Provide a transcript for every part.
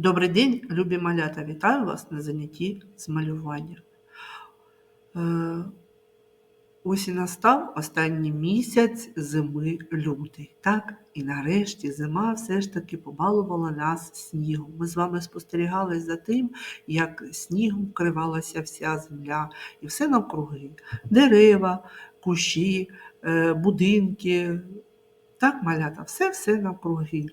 Добрий день, любі малята! Вітаю вас на занятті з малювання. Е, ось і настав останній місяць зими лютий. Так, і нарешті зима все ж таки побалувала нас снігом. Ми з вами спостерігали за тим, як снігом вкривалася вся земля і все навкруги. Дерева, кущі, е, будинки. Так, малята, все-все навкруги.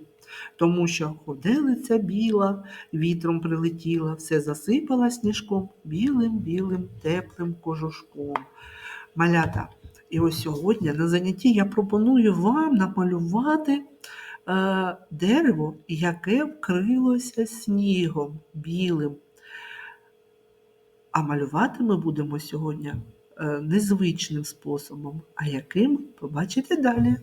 Тому що ходилиця біла, вітром прилетіла, все засипала сніжком білим-білим теплим кожушком. Малята, і ось сьогодні на занятті я пропоную вам намалювати е, дерево, яке вкрилося снігом білим. А малювати ми будемо сьогодні е, незвичним способом, а яким побачите далі.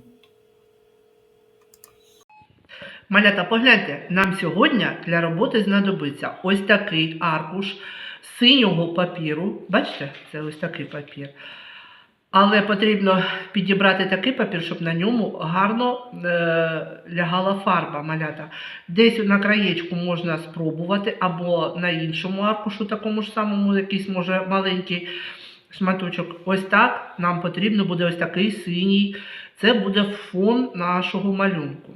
Малята, погляньте, нам сьогодні для роботи знадобиться ось такий аркуш синього папіру. Бачите, це ось такий папір. Але потрібно підібрати такий папір, щоб на ньому гарно е, лягала фарба малята. Десь на краєчку можна спробувати, або на іншому аркушу, такому ж самому, якийсь може маленький шматочок. Ось так нам потрібно буде ось такий синій. Це буде фон нашого малюнку.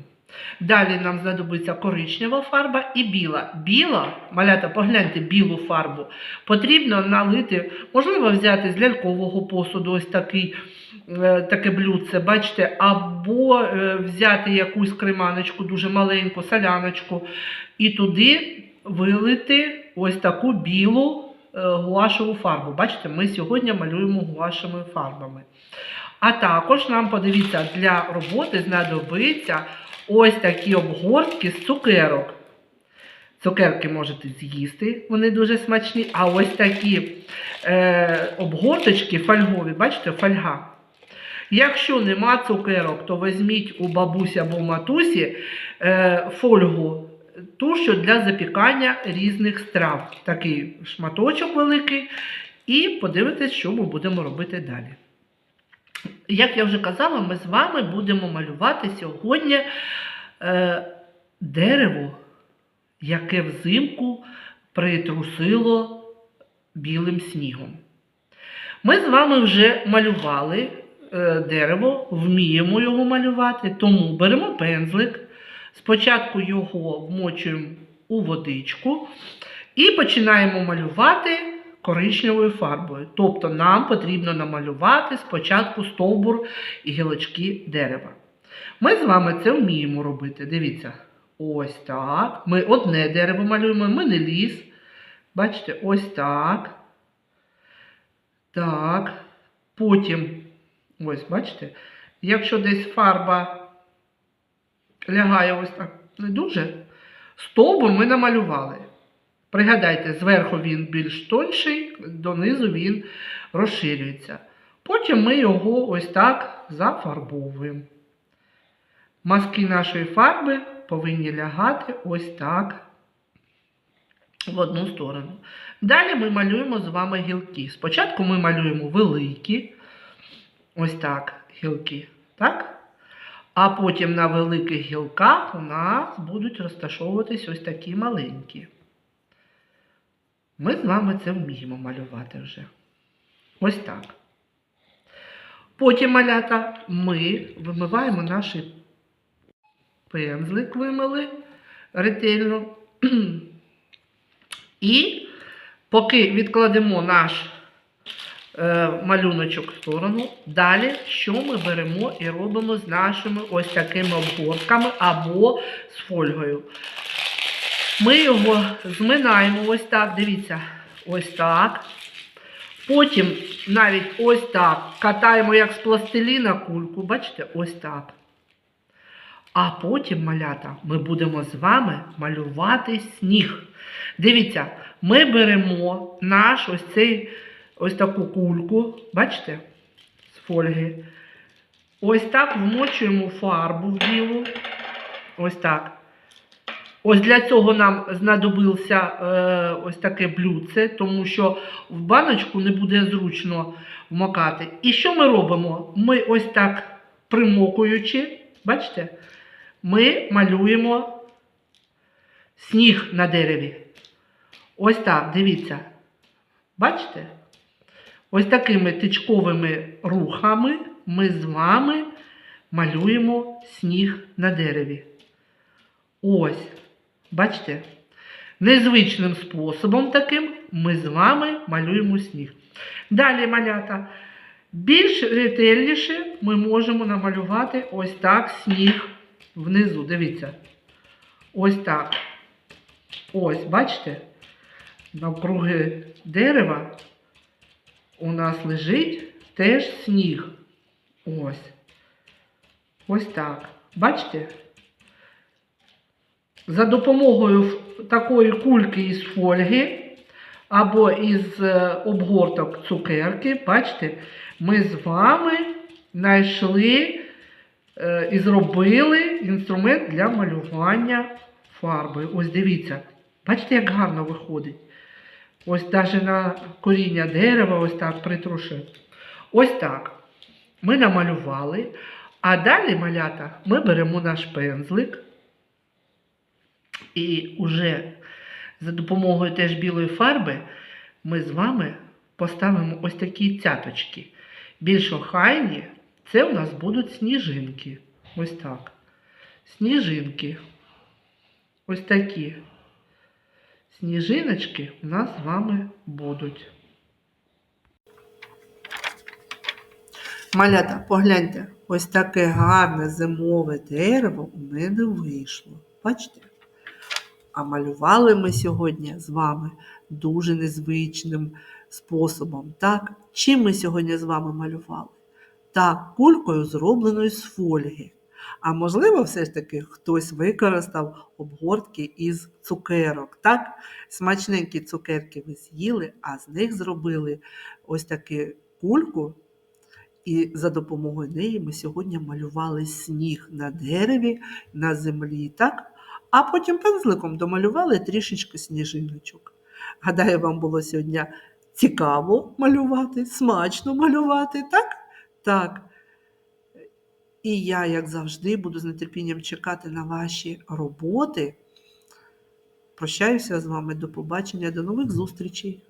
Далі нам знадобиться коричнева фарба і біла. Біла, малята, погляньте білу фарбу. Потрібно налити, можливо, взяти з лялькового посуду ось такий, е, таке блюдце, бачите, або е, взяти якусь креманочку, дуже маленьку, соляночку, і туди вилити ось таку білу е, гуашеву фарбу. Бачите, ми сьогодні малюємо гуашевими фарбами. А також нам, подивіться, для роботи знадобиться ось такі обгортки з цукерок. Цукерки можете з'їсти, вони дуже смачні. А ось такі е, обгорточки фольгові, бачите, фольга. Якщо нема цукерок, то візьміть у бабусі або матусі е, фольгу, ту, що для запікання різних страв. Такий шматочок великий. І подивитесь, що ми будемо робити далі. Як я вже казала, ми з вами будемо малювати сьогодні е, дерево, яке взимку притрусило білим снігом. Ми з вами вже малювали е, дерево, вміємо його малювати, тому беремо пензлик, спочатку його вмочуємо у водичку і починаємо малювати коричневою фарбою. Тобто нам потрібно намалювати спочатку стовбур і гілочки дерева. Ми з вами це вміємо робити. Дивіться, ось так. Ми одне дерево малюємо, ми не ліс. Бачите, ось так. Так. Потім, ось, бачите, якщо десь фарба лягає ось так не дуже, стовбур ми намалювали. Пригадайте, зверху він більш тонший, донизу він розширюється. Потім ми його ось так зафарбовуємо. Маски нашої фарби повинні лягати ось так в одну сторону. Далі ми малюємо з вами гілки. Спочатку ми малюємо великі, ось так, гілки. так? А потім на великих гілках у нас будуть розташовуватись ось такі маленькі. Ми з вами це вміємо малювати вже. Ось так. Потім малята ми вимиваємо наш пензлик, вимили ретельно. І поки відкладемо наш е, малюночок в сторону, далі що ми беремо і робимо з нашими ось такими обгортками або з фольгою. Ми його зминаємо ось так, дивіться, ось так. Потім навіть ось так катаємо, як з пластиліна кульку, бачите, ось так. А потім, малята, ми будемо з вами малювати сніг. Дивіться, ми беремо наш ось цей ось таку кульку, бачите, з фольги. Ось так вмочуємо фарбу в білу. Ось так. Ось для цього нам знадобився е, ось таке блюдце, тому що в баночку не буде зручно вмокати. І що ми робимо? Ми ось так примокуючи, бачите, ми малюємо сніг на дереві. Ось так, дивіться. Бачите? Ось такими тичковими рухами ми з вами малюємо сніг на дереві. Ось, бачите? Незвичним способом таким ми з вами малюємо сніг. Далі малята. Більш ретельніше ми можемо намалювати ось так сніг внизу. Дивіться. Ось так. Ось, бачите? Навкруги дерева у нас лежить теж сніг. Ось. Ось так. Бачите? За допомогою такої кульки із фольги або із е, обгорток цукерки, бачите, ми з вами знайшли е, і зробили інструмент для малювання фарби. Ось дивіться, бачите, як гарно виходить. Ось навіть на коріння дерева ось так притрушив. Ось так. Ми намалювали. А далі, малята, ми беремо наш пензлик і уже за допомогою теж білої фарби ми з вами поставимо ось такі цяточки. Більш охайні це у нас будуть сніжинки. Ось так. Сніжинки. Ось такі. Сніжиночки у нас з вами будуть. Малята, погляньте, ось таке гарне зимове дерево у мене вийшло. Бачите? А малювали ми сьогодні з вами дуже незвичним способом. Так? Чим ми сьогодні з вами малювали? Так, кулькою зробленою з фольги. А можливо, все ж таки хтось використав обгортки із цукерок. Так? Смачненькі цукерки ви з'їли, а з них зробили ось таку кульку. І за допомогою неї ми сьогодні малювали сніг на дереві, на землі. Так? А потім пензликом домалювали трішечки сніжиночок. Гадаю, вам було сьогодні цікаво малювати, смачно малювати, так? Так. І я, як завжди, буду з нетерпінням чекати на ваші роботи. Прощаюся з вами. До побачення, до нових зустрічей!